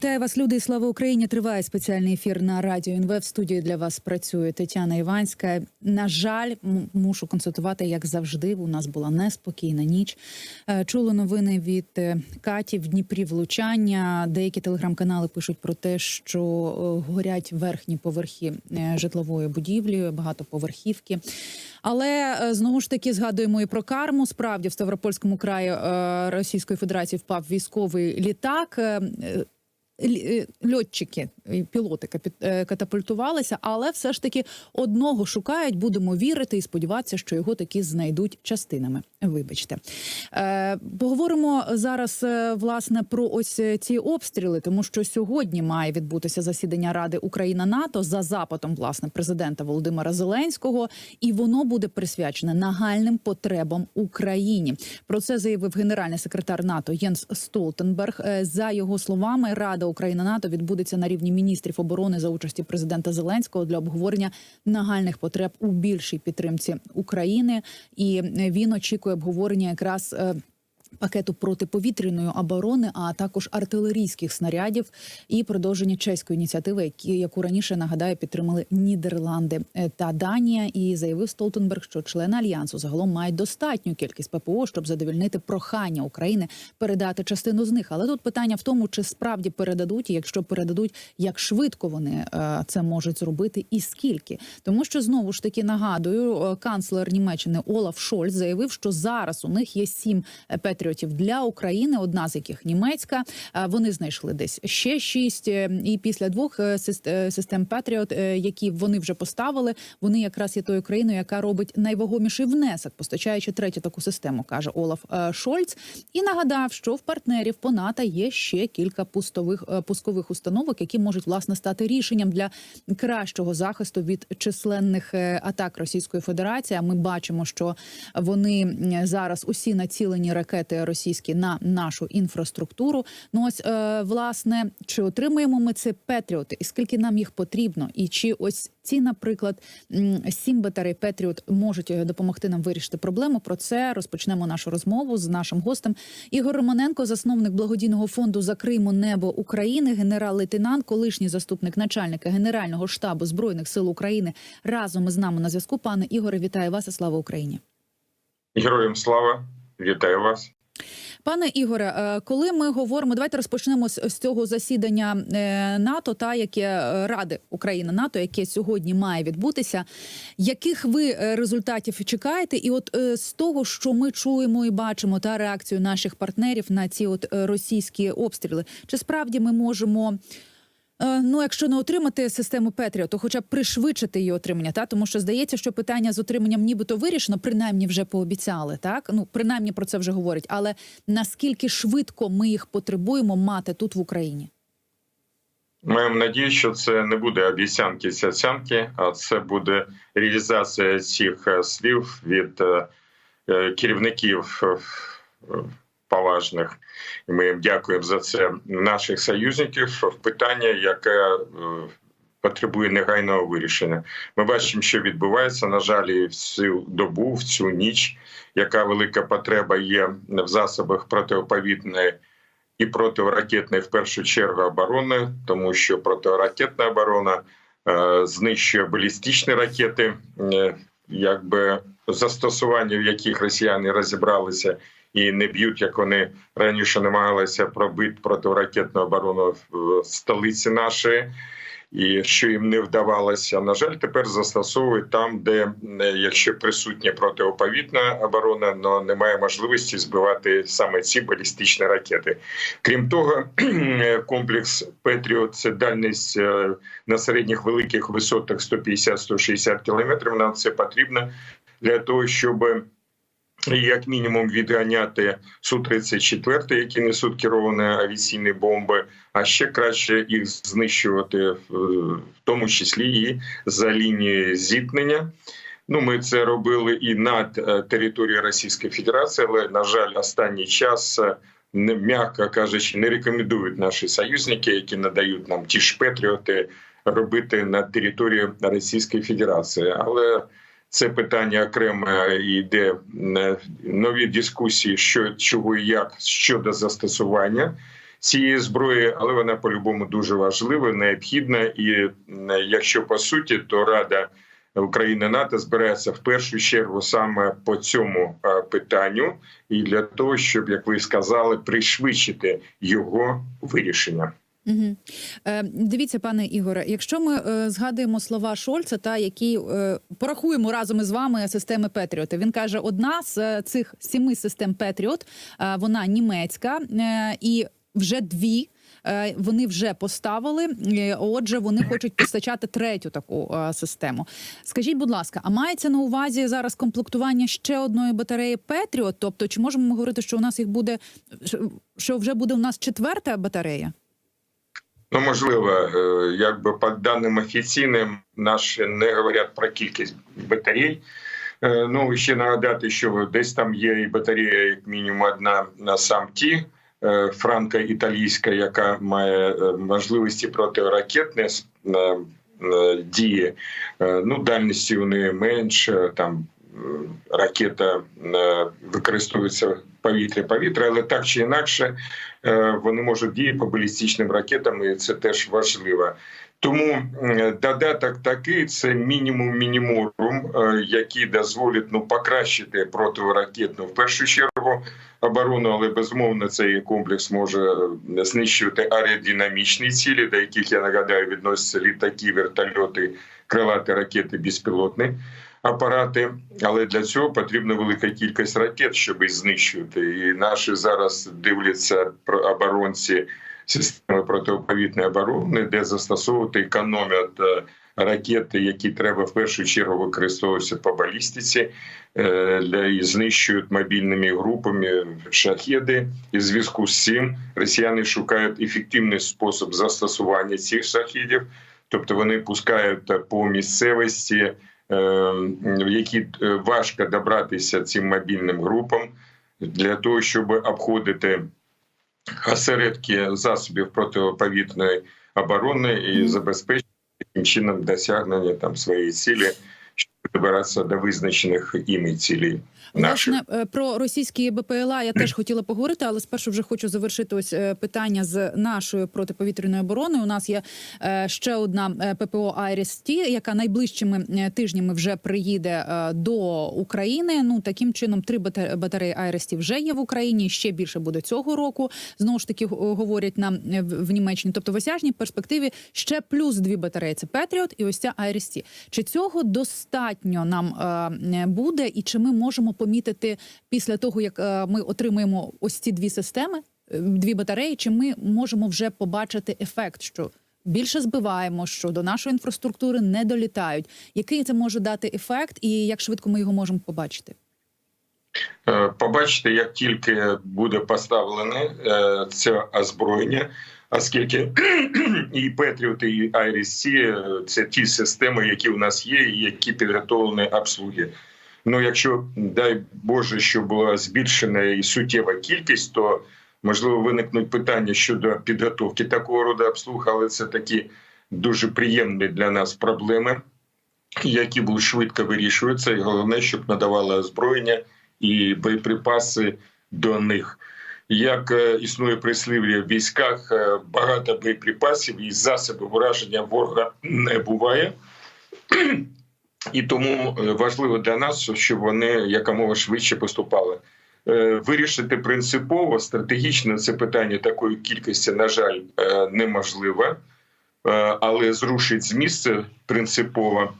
Вітаю вас, люди, і слава Україні! Триває спеціальний ефір на радіо НВ. В студії для вас працює Тетяна Іванська. На жаль, мушу констатувати, як завжди, у нас була неспокійна ніч. Е, Чули новини від е, Каті в Дніпрі влучання. Деякі телеграм-канали пишуть про те, що е, горять верхні поверхи житлової будівлі, багатоповерхівки. Але знову ж таки згадуємо і про карму. Справді в Ставропольському краї Російської Федерації впав військовий літак. Е, льотчики, пілоти е, катапультувалися, але все ж таки одного шукають. Будемо вірити і сподіватися, що його таки знайдуть частинами. Вибачте, е, поговоримо зараз е, власне про ось ці обстріли, тому що сьогодні має відбутися засідання Ради Україна НАТО за запитом власне президента Володимира Зеленського, і воно буде присвячене нагальним потребам Україні. Про це заявив генеральний секретар НАТО Єнс Столтенберг. За його словами, Рада Україна НАТО відбудеться на рівні міністрів оборони за участі президента Зеленського для обговорення нагальних потреб у більшій підтримці України. І е, він очікує обговорення якраз. Пакету протиповітряної оборони, а також артилерійських снарядів і продовження чеської ініціативи, які яку раніше нагадаю підтримали Нідерланди е, та Данія. І заявив Столтенберг, що члени альянсу загалом мають достатню кількість ППО, щоб задовільнити прохання України передати частину з них. Але тут питання в тому, чи справді передадуть, якщо передадуть, як швидко вони е, це можуть зробити, і скільки, тому що знову ж таки нагадую, е, канцлер Німеччини Олаф Шольц заявив, що зараз у них є сім е, патріотів для України, одна з яких німецька. Е, Вони знайшли десь ще шість. е, І після двох е, сис- систем Патріот, які вони вже поставили, вони якраз є тою країною, яка робить найвагоміший внесок, постачаючи третю таку систему, каже Олаф Шольц. І нагадав, що в партнерів по НАТО є ще кілька пустових пускових установок, які можуть власне стати рішенням для кращого захисту від численних атак Російської Федерації. Ми бачимо, що вони зараз усі націлені ракети російські на нашу інфраструктуру. Ну ось е, власне, чи отримуємо ми це Петріоти, і скільки нам їх потрібно, і чи ось ці, наприклад, сім батарей Петріот можуть е, допомогти нам вирішити проблему. Про це розпочнемо нашу розмову з нашим гостем Ігор Романенко, засновник благодійного фонду Закриймо небо України, генерал-лейтенант, колишній заступник начальника Генерального штабу збройних сил України. Разом із нами на зв'язку. Пане Ігоре, вітаю вас і слава Україні. Героям слава, вітаю вас. Пане Ігоре, е, коли ми говоримо, давайте розпочнемо з, цього засідання е, НАТО, та яке е, Ради Україна НАТО, яке сьогодні має відбутися. Яких ви результатів чекаєте? І от з того, що ми чуємо і бачимо, та реакцію наших партнерів на ці от російські обстріли, чи справді ми можемо? Е, Ну, якщо не отримати систему Петріо, то хоча б пришвидшити її отримання, та тому що здається, що питання з отриманням нібито вирішено, принаймні вже пообіцяли. Так ну принаймні про це вже говорять. Але наскільки швидко ми їх потребуємо мати тут в Україні? Маємо надію, що це не буде обіцянки сясянки, а це буде реалізація цих е, слів від е, керівників поважних. І ми їм дякуємо за це наших союзників. Питання, яке е, потребує негайного вирішення. Ми бачимо, що відбувається. На жаль, і в цю добу, в цю ніч, яка велика потреба є в засобах протиповітної і протиракетної, в першу чергу, оборони, тому що протиракетна оборона е, знищує балістичні ракети, е, якби застосування, в яких росіяни розібралися. І не б'ють, як вони раніше намагалися пробити протиракетну оборону в столиці нашої, і що їм не вдавалося. На жаль, тепер застосовують там, де е, якщо присутня протиповітна оборона, але немає можливості збивати саме ці балістичні ракети. Крім того, комплекс Петріот це дальність е, на середніх великих висотах 150-160 кілометрів. Нам це потрібно для того, щоб як мінімум відганяти су 34 які несуть керовані авіаційні бомби, а ще краще їх знищувати, в тому числі і за лінією зіткнення. Ну, ми це робили і над е, територією Російської Федерації, але на жаль, останній час. е, Не м'яко кажучи, не рекомендують наші союзники, які надають нам ті ж патріоти, робити на території Російської Федерації. Але це питання окремо йде е, нові дискусії, що чого і як щодо застосування цієї зброї, але вона по-любому дуже важлива, необхідна. І е, якщо по суті, то Рада України НАТО збирається в першу чергу саме по цьому е, питанню, і для того, щоб як ви сказали, пришвидшити його вирішення. Угу. Е, дивіться, пане Ігоре, якщо ми е, згадуємо слова Шольца, та які е, порахуємо разом із вами системи Петріот, він каже: одна з е, цих сіми систем Петріот, е, вона німецька, е, і вже дві. е, Вони вже поставили, е, отже, вони хочуть постачати третю таку е, систему. Скажіть, будь ласка, а мається на увазі зараз комплектування ще одної батареї Петріот? Тобто, чи можемо ми говорити, що у нас їх буде що вже буде у нас четверта батарея? Ну можливо, е, якби по даним офіційним, наші не говорять про кількість батарей. Е, Ну ще нагадати, що десь там є і батарея, як мінімум, одна на сам ті. е, Франко-італійська, яка має можливості протиракетної с- е, е, дії. Ну, дальності вони менше, там ракета використовується повітря-повітря, але так чи інакше вони можуть діяти по балістичним ракетам, і це теж важливо. Тому е, додаток такий це мінімум мінімум, е, який дозволить ну покращити протиракетну в першу чергу оборону, але безумовно цей комплекс може е, знищувати аеродинамічні цілі, до яких я нагадаю відносяться літаки, вертольоти, крилаті ракети, безпілотні апарати. Але для цього потрібна велика кількість ракет, щоб їх знищувати. І наші зараз дивляться про оборонці системи протиповітної оборони, де застосовувати економять е, ракети, які треба в першу чергу використовуватися по балістиці, е, для і знищують мобільними групами шахеди. І зв'язку з цим росіяни шукають ефективний спосіб застосування цих шахедів, тобто вони пускають по місцевості, е, в які е, важко добратися цим мобільним групам для того, щоб обходити осередки засобів протиповітної оборони і забезпечити таким чином досягнення там своєї цілі, добиратися до визначених іми. Наших. Власне, е, про російські БПЛА я теж хотіла поговорити, але спершу вже хочу завершити ось е, питання з нашою протиповітряною обороною. У нас є е, ще одна ППО «Айріс-Ті», яка найближчими тижнями вже приїде до України. Ну таким чином, три бата- батареї «Айріс-Ті» вже є в Україні. Ще більше буде цього року. Знову ж таки говорять нам в в Німеччині. Тобто в осяжній перспективі ще плюс дві батареї. Це Петріот і ось ця «Айріс-Ті». Чи цього достатньо нам е, буде, і чи ми можемо помітити після того, як е, ми отримаємо ось ці дві системи, е, дві батареї, чи ми можемо вже побачити ефект, що більше збиваємо, що до нашої інфраструктури не долітають? Який це може дати ефект, і як швидко ми його можемо побачити? Побачите, як тільки буде поставлене це озброєння, оскільки і Петріоти, і Айрісі це ті системи, які у нас є, і які підготовлені обслуги. Ну, якщо дай Боже, що була збільшена і суттєва кількість, то можливо виникнуть питання щодо підготовки такого роду обслуг, але це такі дуже приємні для нас проблеми, які будуть швидко вирішуються, і головне, щоб надавали озброєння і боєприпаси до них. Як е, існує прислів'я в військах, е, багато боєприпасів і засобів ураження ворога не буває. І тому е, важливо для нас, щоб вони якомога швидше поступали. Вирішити принципово стратегічно це питання такої кількості, на жаль, неможливо, але зрушить з місця принципово.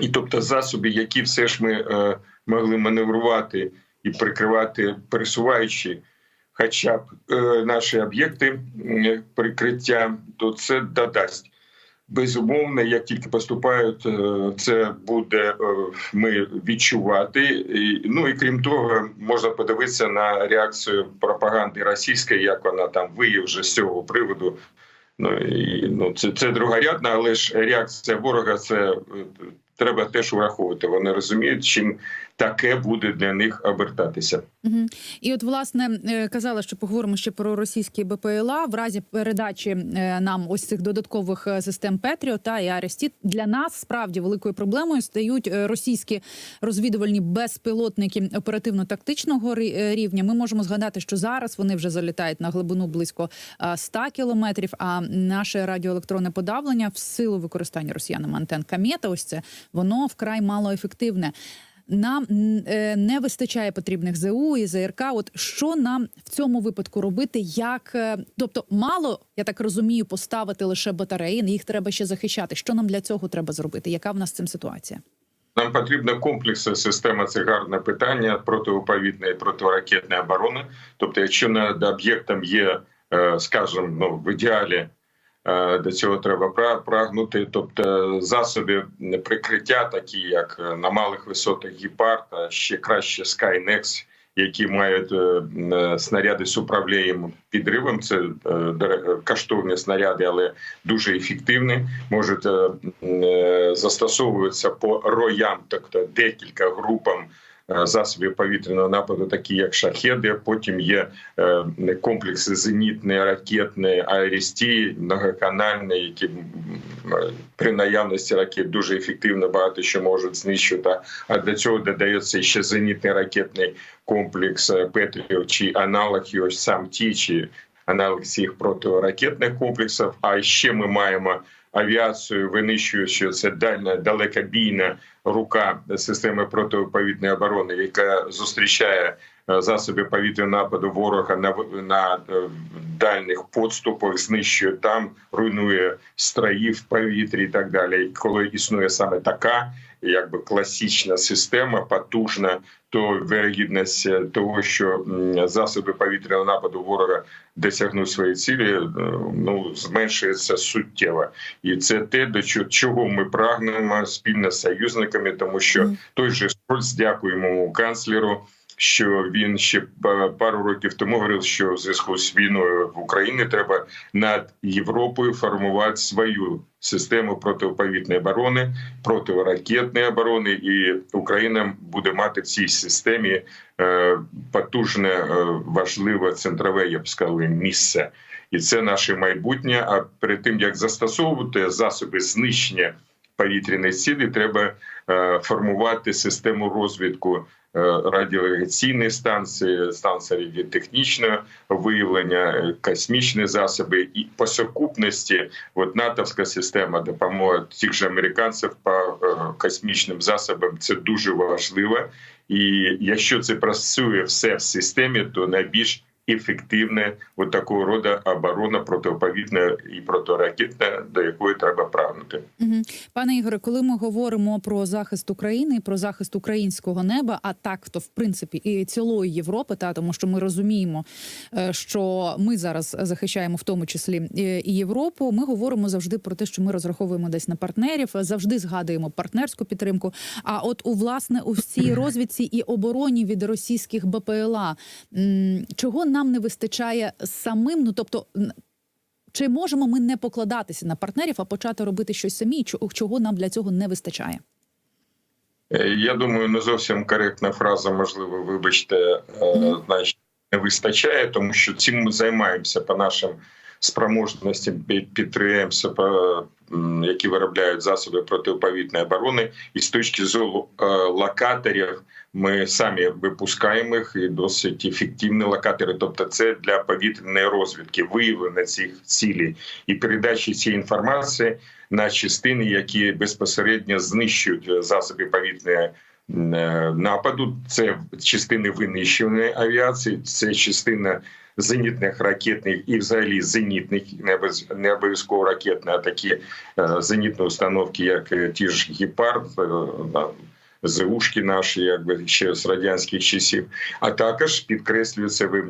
І тобто засоби, які все ж ми могли маневрувати і прикривати, пересуваючи хоча б е, наші об'єкти прикриття, то це додасть. Безумовно, як тільки поступають, е, це буде е, ми відчувати. Ну і крім того, можна подивитися на реакцію пропаганди російської, як вона там виє вже з цього приводу. Ну і ну це, це другорядна, але ж реакція ворога це треба теж враховувати. Вони розуміють, чим таке буде для них обертатися. Угу. І от власне е, казала, що поговоримо ще про російські БПЛА в разі передачі е, нам ось цих додаткових е, систем Петріо та і Арестіт. Для нас справді великою проблемою стають російські розвідувальні безпілотники оперативно-тактичного рівня. Ми можемо згадати, що зараз вони вже залітають на глибину близько е, 100 кілометрів. А наше радіоелектронне подавлення в силу використання росіянами антен Камета, ось це воно вкрай малоефективне. Нам е, не вистачає потрібних ЗУ і ЗРК. От що нам в цьому випадку робити? Як е, тобто, мало я так розумію, поставити лише батареї, їх треба ще захищати. Що нам для цього треба зробити? Яка в нас цим ситуація? Нам потрібна комплексна система. Це гарне питання протиповітної протиракетної оборони. Тобто, якщо над об'єктом є, е, скажімо, ну в ідеалі до цього треба пра- прагнути. Тобто засоби прикриття, такі як е, на малих висотах гіпард, а ще краще Skynex, які мають е, е, снаряди з управлінням підривом. Це е, коштовні снаряди, але дуже ефективні. Можуть е, е, застосовуватися по роям, тобто декілька групам. Е, Засобів повітряного нападу, такі як шахеди. Потім є е, комплекси зенітні, ракетні, аерісті, многоканальні, які м, при наявності ракет дуже ефективно багато що можуть знищити. А для цього додається ще зенітний ракетний комплекс е, Петріо чи аналог його сам ті, чи аналог цих протиракетних комплексів. А ще ми маємо авіацію, винищуючи це дальня далекобійна рука системи протиповітної оборони, яка зустрічає засоби повітряного нападу ворога на на е, дальніх подступах, знищує там, руйнує страї в повітрі і так далі. І коли існує саме така, якби класична система, потужна, то вирогідність е, того, що засоби повітряного нападу ворога досягнуть свої цілі, е, ну зменшується суттєво. І це те, до чо- чого ми прагнемо спільно з союзниками, тому що той же Шольц, дякуємо канцлеру. Що він ще пару років тому говорив, що в зв'язку з війною в Україні треба над Європою формувати свою систему протиповітної оборони, протиракетної оборони, і Україна буде мати в цій системі е, потужне, е, важливе центрове, я б сказав, місце. І це наше майбутнє. А перед тим як застосовувати засоби знищення повітряної цілі, треба е, формувати систему розвідку е, радіолокаційної станції, станції технічного виявлення, космічні засоби і по сукупності. От натовська система допомоги тих же американців по е, космічним засобам це дуже важливо. І якщо це працює все в системі, то найбільш ефективне от такого роду оборона протиповітна і протиракетна, до якої треба прагнути. Пане Ігоре, коли ми говоримо про захист України, про захист українського неба, а так то в принципі і цілої Європи, та тому що ми розуміємо, е, що ми зараз захищаємо в тому числі е, і Європу. Ми говоримо завжди про те, що ми розраховуємо десь на партнерів, завжди згадуємо партнерську підтримку. А от у власне у цій розвідці і обороні від російських БПЛА чого нам не вистачає самим? Ну тобто. Чи можемо ми не покладатися на партнерів, а почати робити щось самі? Чо- Чого нам для цього не вистачає? Е, Я думаю, не зовсім коректна фраза, можливо, вибачте, е, значить, не вистачає, тому що цим ми займаємося по нашим спроможностям під- підприємств, які виробляють засоби протиповітної оборони, і з точки зору е, локаторів ми самі випускаємо їх і досить ефективні локатори. Тобто, це для повітряної розвідки, виявлення цих цілей і передачі цієї інформації на частини, які безпосередньо знищують засоби повітряної е, нападу. Це частини винищуваної авіації, це частина зенітних ракетних і взагалі зенітних, не обов'яз- обов'язково ракетні, а такі е, зенітні установки, як е, ті ж гепард. ЗУшки наші, якби ще з радянських часів, а також підкреслюється, ви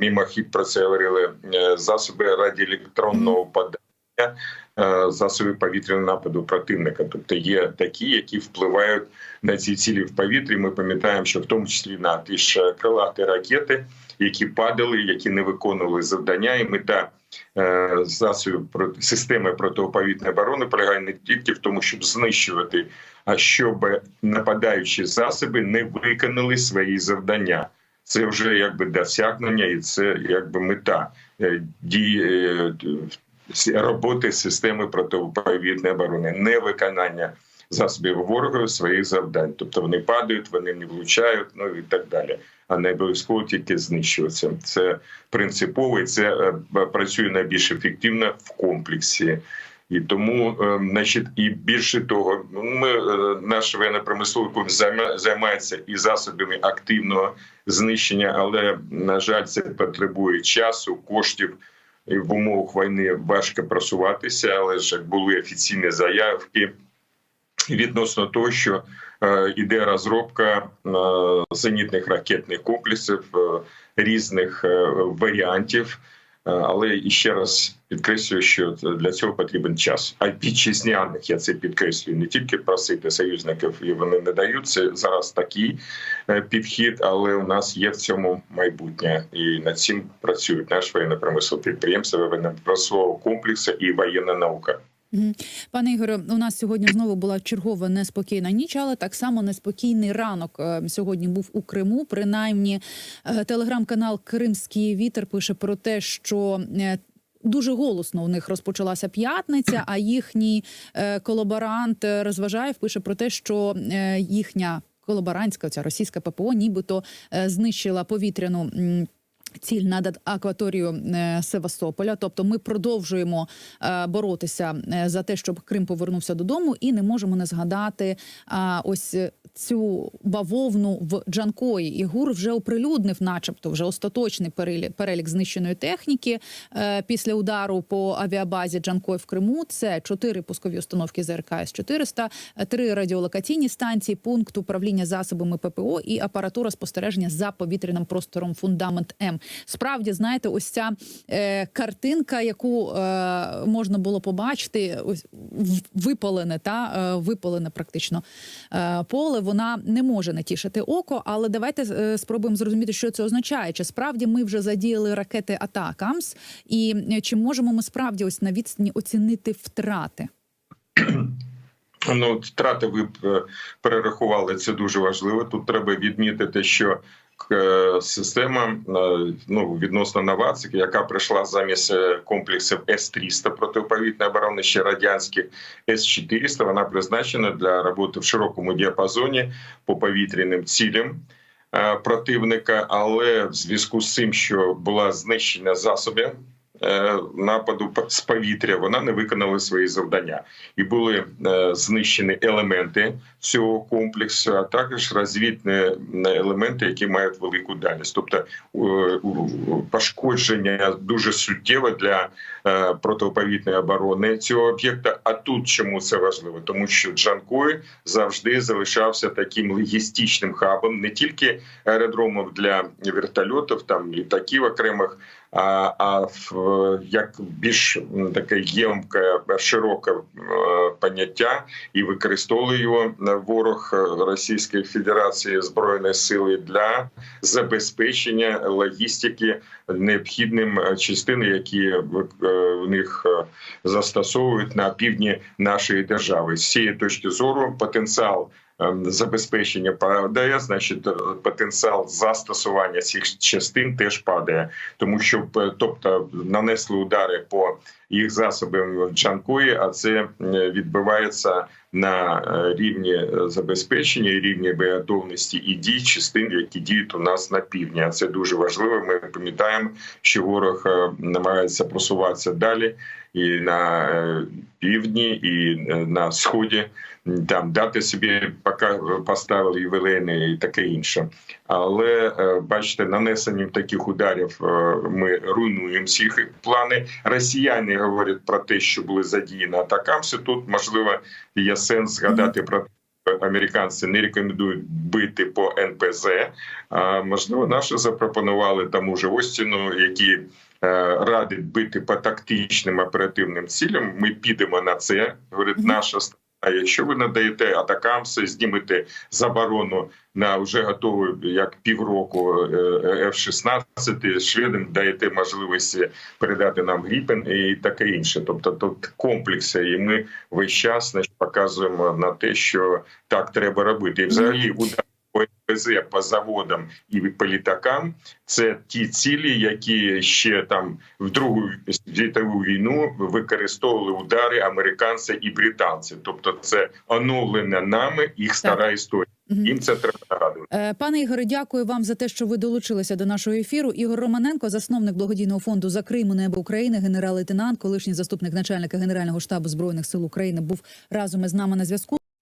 мимохід про це говорили е, засоби радіоелектронного подання, е, засоби повітряного нападу противника. Тобто є такі, які впливають на ці цілі в повітрі. Ми пам'ятаємо, що в тому числі на ті ж крилаті ракети, які падали, які не виконували завдання, і мета е, засобів проти системи протиповітряної оборони полягає не тільки в тому, щоб знищувати, а щоб нападаючі засоби не виконали свої завдання. Це вже якби досягнення, і це якби мета е, дії е, роботи системи протиповітряної оборони, не виконання засобів ворога своїх завдань. Тобто вони падають, вони не влучають, ну і так далі. А не обов'язково тільки знищуються. Це принципово і це е, працює найбільш ефективно в комплексі. І тому, е, значить, і більше того, ми е, наш воєнно-промисловий комплекс займається і засобами активного знищення, але на жаль, це потребує часу, коштів. І в умовах війни важко просуватися, але ж були офіційні заявки відносно того, що е, іде розробка е, зенітних ракетних комплексів е, різних варіантів. Але і ще раз підкреслюю, що для цього потрібен час. А вітчизняних я це підкреслюю не тільки просити союзників, і вони не дають це зараз такий підхід, але у нас є в цьому майбутнє, і над цим працюють наш воєнно-промислові підприємства, воєнно-промислового комплексу і воєнна наука. Пане Ігоре, у нас сьогодні знову була чергова неспокійна ніч, але так само неспокійний ранок е, сьогодні був у Криму. Принаймні, е, телеграм-канал Кримський вітер пише про те, що е, Дуже голосно у них розпочалася п'ятниця, а їхній колаборант Розважаєв пише про те, що їхня колаборантська ця російська ППО нібито знищила повітряну. Ціль над акваторію е, Севастополя, тобто ми продовжуємо е, боротися е, за те, щоб Крим повернувся додому, і не можемо не згадати ось цю бавовну в Джанкої. І ГУР вже оприлюднив, начебто, вже остаточний перелік, перелік знищеної техніки після удару по авіабазі Джанкой в Криму. Це чотири пускові установки ЗРК С-400, е, три радіолокаційні станції, пункт управління засобами ППО і апаратура спостереження за повітряним простором Фундамент М. Справді, знаєте, ось ця е, картинка, яку е, можна було побачити, ось випалене та е, випалене практично е, поле. Вона не може натішити око, але давайте е, спробуємо зрозуміти, що це означає. Чи справді ми вже задіяли ракети Атакамс, і е, чи можемо ми справді ось на відстані оцінити втрати? Ну, втрати ви е, перерахували це дуже важливо. Тут треба відмітити, що система е, ну відносно нова, яка прийшла замість е, комплексів С-300 протиповітної оборони ще радянських С-400, Вона призначена для роботи в широкому діапазоні по повітряним цілям. е, Противника, але в зв'язку з цим, що була знищена засоби е, нападу п- з повітря, вона не виконала свої завдання і були е, знищені елементи цього комплексу, а також розвідні е, елементи, які мають велику дальність. Тобто е, пошкодження дуже суттєве для е, протиповітряної оборони цього об'єкта. А тут чому це важливо? Тому що Джанкой завжди залишався таким логістичним хабом, не тільки аеродромом для вертольотів, там літаків окремих. А, а в як більш таке ємке, широке поняття і використовує його е, ворог е, Російської Федерації збройної сили для забезпечення логістики необхідним е, частин, які в них застосовують на півдні нашої держави. З цієї точки зору потенціал. Ем, Забезпечення падає, значить, е, потенціал застосування цих частин теж падає, тому що е, тобто нанесли удари по їх засобам в Джанкої, а це е, відбувається на рівні забезпечення, рівні боєготовності і дій частин, які діють у нас на півдні. А це дуже важливо. Ми пам'ятаємо, що ворог намагається просуватися далі і на е, півдні, і е, на сході. Там дати собі поставили ювілейні і таке інше. Але е, бачите, нанесенням таких ударів ми руйнуємо всі плани. Росіяни говорять про те, що були задіяні атакамси. Тут можливо є сенс згадати про. Американці не рекомендують бити по НПЗ. А можливо, наші запропонували тому же Остіну, які е, радить бити по тактичним оперативним цілям. Ми підемо на це. Говорить, наша А якщо ви надаєте атакамси, знімете заборону на вже готову як півроку е, F-16, шведам даєте можливість передати нам Гріпен і таке інше. Тобто тут комплекси, і ми весь час значить, показуємо на те, що так треба робити. І взагалі удар по НПЗ, по заводам і по літакам це ті цілі, які ще там в Другу світову війну використовували удари американці і британці. Тобто, це оновлена нами їх стара історія. Їм це треба нагадувати. Е, Пане Ігоре, дякую вам за те, що ви долучилися до нашого ефіру. Ігор Романенко, засновник благодійного фонду за Крим у небо України, генерал-лейтенант, колишній заступник начальника Генерального штабу збройних сил України, був разом із нами на зв'язку.